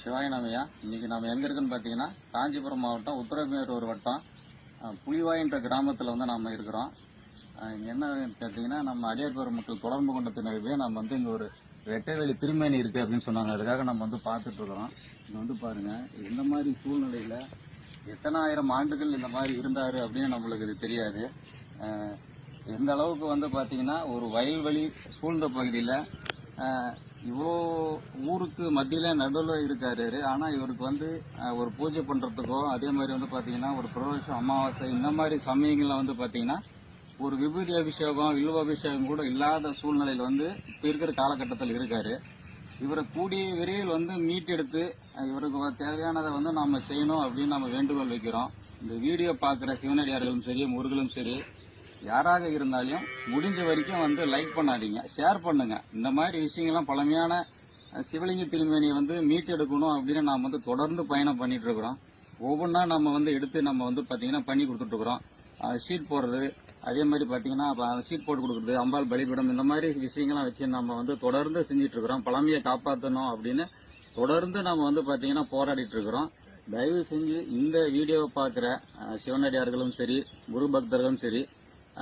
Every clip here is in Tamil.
சிவாய நாமையா இன்னைக்கு நாம எங்க இருக்குன்னு பாத்தீங்கன்னா காஞ்சிபுரம் மாவட்டம் உத்தரமேரூர் வட்டம். புலிவாயின்ற கிராமத்துல வந்து நாம இருக்கிறோம். என்ன பார்த்தீங்கன்னா நம்ம அடியார்புரம் மக்கள் தொடர்பு கொண்ட பின்னரவே நம்ம வந்து இங்க ஒரு வெட்டவெளி திருமேனி இருக்கு அப்படின்னு சொன்னாங்க. அதுக்காக நம்ம வந்து பார்த்துட்டு இருக்கிறோம். இங்க வந்து பாருங்க இந்த மாதிரி சூழ்நிலையில எத்தனை ஆயிரம் ஆண்டுகள் இந்த மாதிரி இருந்தாரு அப்படின்னு நம்மளுக்கு இது தெரியாது. எந்த அளவுக்கு வந்து பாத்தீங்கன்னா ஒரு வயல்வெளி சூழ்ந்த பகுதியில இவ்வளோ ஊருக்கு மத்தியில் நடுவில் இருக்காரு ஆனால் இவருக்கு வந்து ஒரு பூஜை பண்ணுறதுக்கோ அதே மாதிரி வந்து பார்த்தீங்கன்னா ஒரு பிரதோஷம் அமாவாசை இந்த மாதிரி சமயங்களில் வந்து பார்த்தீங்கன்னா ஒரு விபூதி அபிஷேகம் வில்வ அபிஷேகம் கூட இல்லாத சூழ்நிலையில் வந்து இப்போ இருக்கிற காலகட்டத்தில் இருக்காரு. இவரை கூடிய விரைவில் வந்து மீட்டெடுத்து இவருக்கு தேவையானதை வந்து நாம் செய்யணும் அப்படின்னு நம்ம வேண்டுகோள் வைக்கிறோம். இந்த வீடியோ பார்க்குற சிவனடியார்களும் சரி முருகலும் சரி யாராக இருந்தாலும் முடிஞ்ச வரைக்கும் வந்து லைக் பண்ணாதீங்க ஷேர் பண்ணுங்க. இந்த மாதிரி விஷயங்கள்லாம் பழமையான சிவலிங்க திருமேனியை வந்து மீட்டெடுக்கணும் அப்படின்னு நாம் வந்து தொடர்ந்து பயணம் பண்ணிட்டு இருக்கிறோம். ஒவ்வொன்றா நம்ம வந்து எடுத்து நம்ம வந்து பார்த்தீங்கன்னா பண்ணி கொடுத்துட்ருக்குறோம் ஷீட் போடுறது அதே மாதிரி பார்த்தீங்கன்னா ஷீட் போட்டு கொடுக்குறது அம்பாள் பலிபீடம் இந்த மாதிரி விஷயங்கள்லாம் வச்சு நம்ம வந்து தொடர்ந்து செஞ்சிட்ருக்குறோம் பழமையை காப்பாற்றணும் அப்படின்னு தொடர்ந்து நம்ம வந்து பார்த்தீங்கன்னா போராடிட்டு இருக்கிறோம். தயவு செஞ்சு இந்த வீடியோவை பார்க்குற சிவனடியார்களும் சரி குரு பக்தர்களும் சரி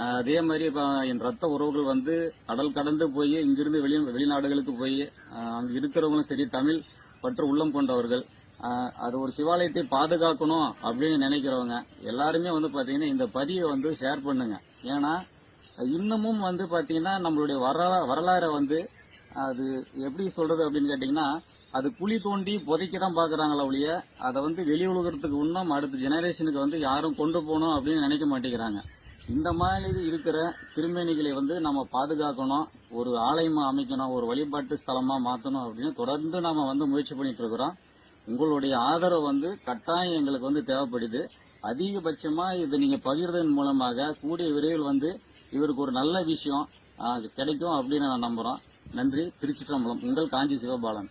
அதே மாதிரி இப்போ என் ரத்த உறவுகள் வந்து கடல் கடந்து போய் இங்கிருந்து வெளி வெளிநாடுகளுக்கு போய் அங்கே இருக்கிறவங்களும் சரி தமிழ் பற்று உள்ளம் கொண்டவர்கள் அது ஒரு சிவாலயத்தை பாதுகாக்கணும் அப்படின்னு நினைக்கிறவங்க எல்லாருமே வந்து பார்த்தீங்கன்னா இந்த பதிவை வந்து ஷேர் பண்ணுங்க. ஏன்னா இன்னமும் வந்து பார்த்தீங்கன்னா நம்மளுடைய வரலா வரலாறை வந்து அது எப்படி சொல்றது அப்படின்னு கேட்டிங்கன்னா அது குழி தோண்டி புதைக்க தான் பார்க்குறாங்களா ஒழிய அதை வந்து வெளி உலகத்துக்கு இன்னும் அடுத்த ஜெனரேஷனுக்கு வந்து யாரும் கொண்டு போகணும் அப்படின்னு நினைக்க மாட்டேங்கிறாங்க. இந்த மாதிரி இருக்கிற திருமேனிகளை வந்து நம்ம பாதுகாக்கணும் ஒரு ஆலயமாக அமைக்கணும் ஒரு வழிபாட்டு ஸ்தலமாக மாற்றணும் அப்படின்னு தொடர்ந்து நாம் வந்து முயற்சி பண்ணிட்டு இருக்கிறோம். உங்களுடைய ஆதரவு வந்து கட்டாயம் எங்களுக்கு வந்து தேவைப்படுது. அதிகபட்சமாக இது நீங்கள் பகிர்றதன் மூலமாக கூடிய விரைவில் வந்து இவருக்கு ஒரு நல்ல விஷயம் கிடைக்கும் அப்படின்னு நான் நம்புகிறோம் நன்றி. திருச்சிற்றம்பலம். உங்கள் காஞ்சி சிவபாலன்.